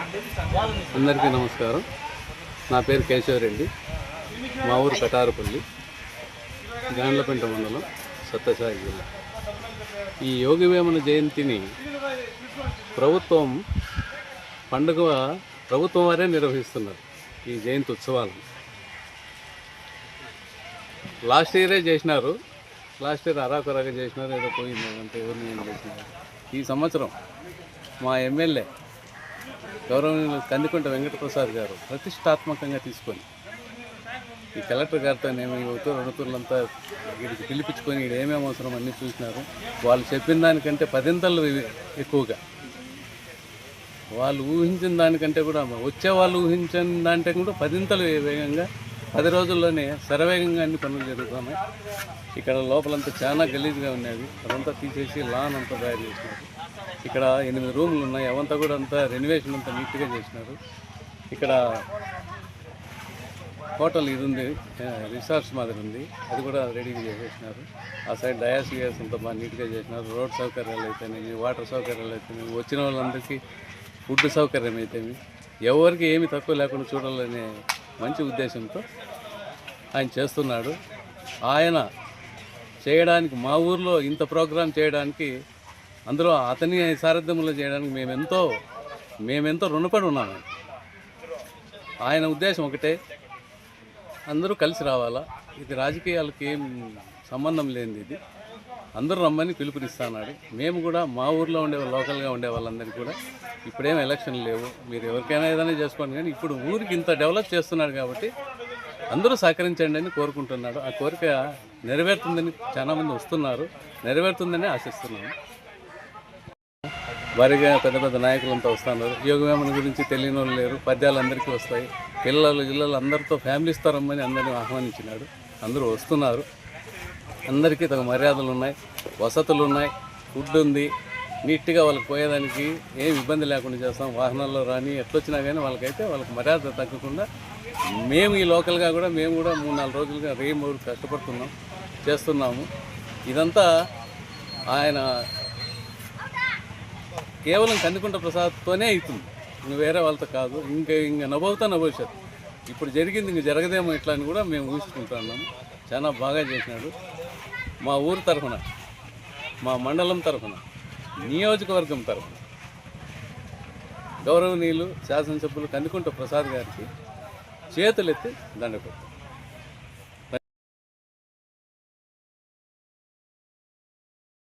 అందరికీ నమస్కారం. నా పేరు కేశవరెడ్డి. మా ఊరు కటారపల్లి గాండ్లపెంట మండలం సత్యసాయి జిల్లా. ఈ యోగి వేమన జయంతిని ప్రభుత్వం పండుగ ప్రభుత్వం వారే నిర్వహిస్తున్నారు ఈ జయంతి ఉత్సవాలను లాస్ట్ ఇయరే చేసినారు. లాస్ట్ ఇయర్ అరాకొరగా చేసినారు. ఏదో పోయింది అంటే ఎవరిని ఏం చేసినారు. ఈ సంవత్సరం మా ఎమ్మెల్యే గౌరవనీయులు కందికుంట వెంకటప్రసాద్ గారు ప్రతిష్టాత్మకంగా తీసుకొని ఈ కలెక్టర్ గారితో నేను యువతూరు రుణతులంతా వీడికి పిలిపించుకొని వీడు ఏమేమి అవసరం అన్నీ చూసినారు. వాళ్ళు చెప్పిన దానికంటే పదింతలు ఎక్కువగా. వాళ్ళు ఊహించిన దానికంటే కూడా వచ్చే వాళ్ళు ఊహించిన దానికంటే కూడా పదింతలు వేగంగా పది రోజుల్లోనే శరవేగంగా అన్ని పనులు జరుగుతున్నాయి. ఇక్కడ లోపలంతా చాలా గలీజ్గా ఉన్నది అదంతా తీసేసి లాన్ అంతా తయారు చేసినారు. ఇక్కడ ఎనిమిది రూములు ఉన్నాయి. అవంతా కూడా అంతా రెనోవేషన్ అంతా నీట్గా చేసినారు. ఇక్కడ హోటల్ ఇది ఉంది. రిసార్ట్స్ మాదిరి ఉంది. అది కూడా రెడీగా చేసేసినారు. ఆ సైడ్ డయాస్ గియాస్ అంతా బాగా నీట్గా చేసినారు. రోడ్ సౌకర్యాలు అయితేనేమి వాటర్ సౌకర్యాలు అయితేనేమి వచ్చిన వాళ్ళందరికీ ఫుడ్ సౌకర్యం అయితేమి ఎవరికి ఏమి తక్కువ లేకుండా చూడాలనే మంచి ఉద్దేశంతో ఆయన చేస్తున్నాడు. ఆయన చేయడానికి మా ఊర్లో ఇంత ప్రోగ్రాం చేయడానికి అందులో అతని సారథ్యంలో చేయడానికి మేమెంతో మేమెంతో రుణపడి ఉన్నాము. ఆయన ఉద్దేశం ఒకటే అందరూ కలిసి రావాలా? ఇది రాజకీయాలకు ఏం సంబంధం లేనిది ఇది. అందరూ రమ్మని పిలుపునిస్తున్నాడు మేము కూడా మా ఊర్లో ఉండే లోకల్గా ఉండే వాళ్ళందరికీ కూడా ఇప్పుడేం ఎలక్షన్ లేవు. మీరు ఎవరికైనా ఏదైనా చేసుకోండి. కానీ ఇప్పుడు ఊరికి ఇంత డెవలప్ చేస్తున్నాడు కాబట్టి అందరూ సహకరించండి అని కోరుకుంటున్నాడు. ఆ కోరిక నెరవేరుతుందని చాలామంది వస్తున్నారు. నెరవేరుతుందని ఆశిస్తున్నాను భారీగా పెద్ద పెద్ద నాయకులంతా వస్తున్నారు. యోగవేమన గురించి తెలియని వాళ్ళు లేరు. పద్యాలు అందరికీ వస్తాయి. పిల్లలు జిల్లలు అందరితో ఫ్యామిలీస్ తరమ్మని అందరిని ఆహ్వానించినాడు అందరూ వస్తున్నారు. అందరికీ తగు మర్యాదలు ఉన్నాయి. వసతులు ఉన్నాయి. ఫుడ్ ఉంది. నీట్గా వాళ్ళకి పోయేదానికి ఏం ఇబ్బంది లేకుండా చేస్తాం. వాహనాల్లో రాని ఎట్లొచ్చినా కానీ వాళ్ళకైతే వాళ్ళకి మర్యాద తగ్గకుండా మేము ఈ లోకల్గా కూడా మేము కూడా మూడు నాలుగు రోజులుగా రేమూరు కష్టపడుతున్నాం చేస్తున్నాము. ఇదంతా ఆయన కేవలం కందికుంట ప్రసాద్తోనే అవుతుంది. ఇంక వేరే వాళ్ళతో కాదు ఇంకా ఇంకా నవ్వుతా నభవిష్యత్ ఇప్పుడు జరిగింది ఇంక జరగదేమో ఇట్లా అని కూడా మేము ఊహించుకుంటున్నాము చాలా బాగా చేసినాడు. మా ఊరు తరఫున మా మండలం తరఫున నియోజకవర్గం తరఫున గౌరవనీయులు శాసనసభ్యులు కందికుంట ప్రసాద్ గారికి చేతులెత్తి దండపెట్టారు